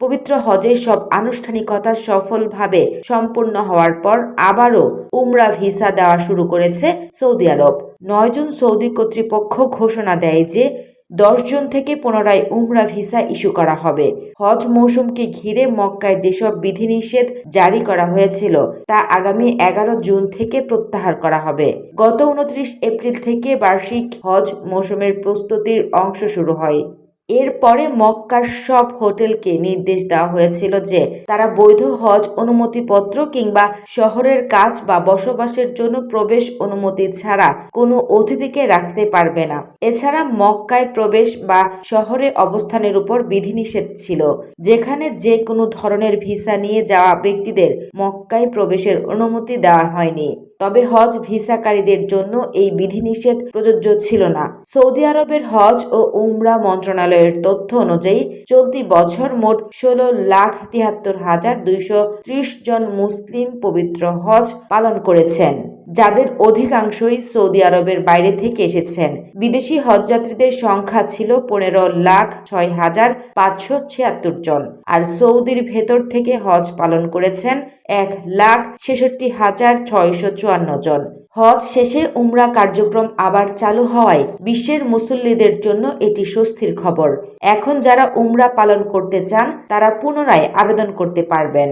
পবিত্র হজের সব আনুষ্ঠানিকতা সফলভাবে সম্পূর্ণ হওয়ার পর আবারও উমরা ভিসা দেওয়া শুরু করেছে সৌদি আরব। নয় জুন সৌদি কর্তৃপক্ষ ঘোষণা দেয় যে দশ জুন থেকে পুনরায় উমরা ভিসা ইস্যু করা হবে। হজ মৌসুমকে ঘিরে মক্কায় যেসব বিধিনিষেধ জারি করা হয়েছিল, তা আগামী এগারো জুন থেকে প্রত্যাহার করা হবে। গত উনত্রিশ এপ্রিল থেকে বার্ষিক হজ মৌসুমের প্রস্তুতির অংশ শুরু হয়। এরপরে মক্কার সব হোটেলকে নির্দেশ দেওয়া হয়েছিল যে তারা বৈধ হজ অনুমতিপত্র কিংবা শহরের কাজ বা বসবাসের জন্য প্রবেশ অনুমতি ছাড়া কোনো অতিথিকে রাখতে পারবে না। এছাড়া মক্কায় প্রবেশ বা শহরে অবস্থানের উপর বিধিনিষেধ ছিল, যেখানে যে কোনো ধরনের ভিসা নিয়ে যাওয়া ব্যক্তিদের মক্কায় প্রবেশের অনুমতি দেওয়া হয়নি। তবে হজ ভিসাকারীদের জন্য এই বিধিনিষেধ প্রযোজ্য ছিল না। সৌদি আরবের হজ ও উমরা মন্ত্রণালয়ের তথ্য অনুযায়ী, চলতি বছর মোট ষোলো লাখ তিয়াত্তর হাজার দুইশো ত্রিশ জন মুসলিম পবিত্র হজ পালন করেছেন, যাদের অধিকাংশই সৌদি আরবের বাইরে থেকে এসেছেন। বিদেশি হজযাত্রীদের সংখ্যা ছিল পনেরো লাখ ছয় হাজার পাঁচশো ছিয়াত্তর জন, আর সৌদির ভেতর থেকে হজ পালন করেছেন এক লাখ ছেষট্টি হাজার ছয়শো চুয়ান্ন জন। হজ শেষে উমরা কার্যক্রম আবার চালু হওয়ায় বিশ্বের মুসল্লিদের জন্য এটি স্বস্তির খবর। এখন যারা উমরা পালন করতে চান, তারা পুনরায় আবেদন করতে পারবেন।